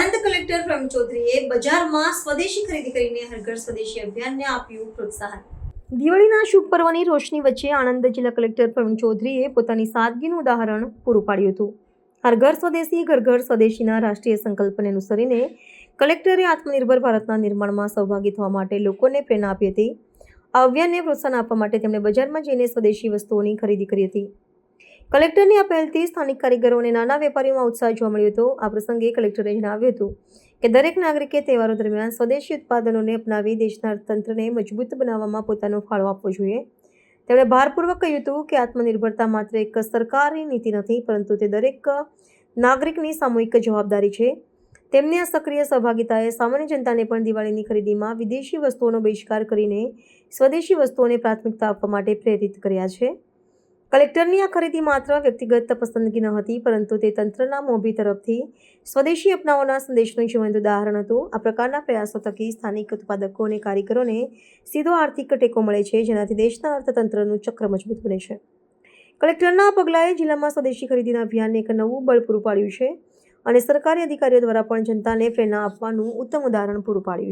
Collector પ્રેમ ચૌધરીએ બજારમાં સ્વદેશી ખરીદી કરીને હરઘર સ્વદેશી અભિયાનને આપ્યું પ્રોત્સાહન. દિવાળીના શુભ પર્વની રોશની વચ્ચે આણંદ જિલ્લા કલેક્ટર પ્રવીણ ચૌધરીએ પોતાની સાદગીનું ઉદાહરણ પૂરું પાડ્યું હતું. હર ઘર સ્વદેશી ઘર ઘર સ્વદેશીના રાષ્ટ્રીય સંકલ્પને અનુસરીને કલેક્ટરે આત્મનિર્ભર ભારતના નિર્માણમાં સહભાગી થવા માટે લોકોને પ્રેરણા આપી હતી. આ અભિયાનને પ્રોત્સાહન આપવા માટે તેમણે બજારમાં જઈને સ્વદેશી વસ્તુઓની ખરીદી કરી હતી. કલેક્ટરની આ પહેલથી સ્થાનિક કારીગરો અને નાના વેપારીઓમાં ઉત્સાહ જોવા મળ્યો હતો. આ પ્રસંગે કલેક્ટરે જણાવ્યું હતું કે દરેક નાગરિકે તહેવારો દરમિયાન સ્વદેશી ઉત્પાદનોને અપનાવી દેશના અર્થતંત્રને મજબૂત બનાવવામાં પોતાનો ફાળો આપવો જોઈએ. તેમણે ભારપૂર્વક કહ્યું હતું કે આત્મનિર્ભરતા માત્ર એક સરકારી નીતિ નથી, પરંતુ તે દરેક નાગરિકની સામૂહિક જવાબદારી છે. તેમની આ સક્રિય સહભાગિતાએ સામાન્ય જનતાને પણ દિવાળીની ખરીદીમાં વિદેશી વસ્તુઓનો બહિષ્કાર કરીને સ્વદેશી વસ્તુઓને પ્રાથમિકતા આપવા માટે પ્રેરિત કર્યા છે. કલેક્ટરની આ ખરીદી માત્ર વ્યક્તિગત પસંદગી ન હતી, પરંતુ તે તંત્રના મોભી તરફથી સ્વદેશી અપનાવવાના સંદેશનું જીવંત ઉદાહરણ હતું. આ પ્રકારના પ્રયાસો થકી સ્થાનિક ઉત્પાદકો અને કારીગરોને સીધો આર્થિક ટેકો મળે છે, જેનાથી દેશના અર્થતંત્રનું ચક્ર મજબૂત બને છે. કલેક્ટરના આ પગલાએ જિલ્લામાં સ્વદેશી ખરીદીના અભિયાનને એક નવું બળ પૂરું પાડ્યું છે અને સરકારી અધિકારીઓ દ્વારા પણ જનતાને પ્રેરણા આપવાનું ઉત્તમ ઉદાહરણ પૂરું પાડ્યું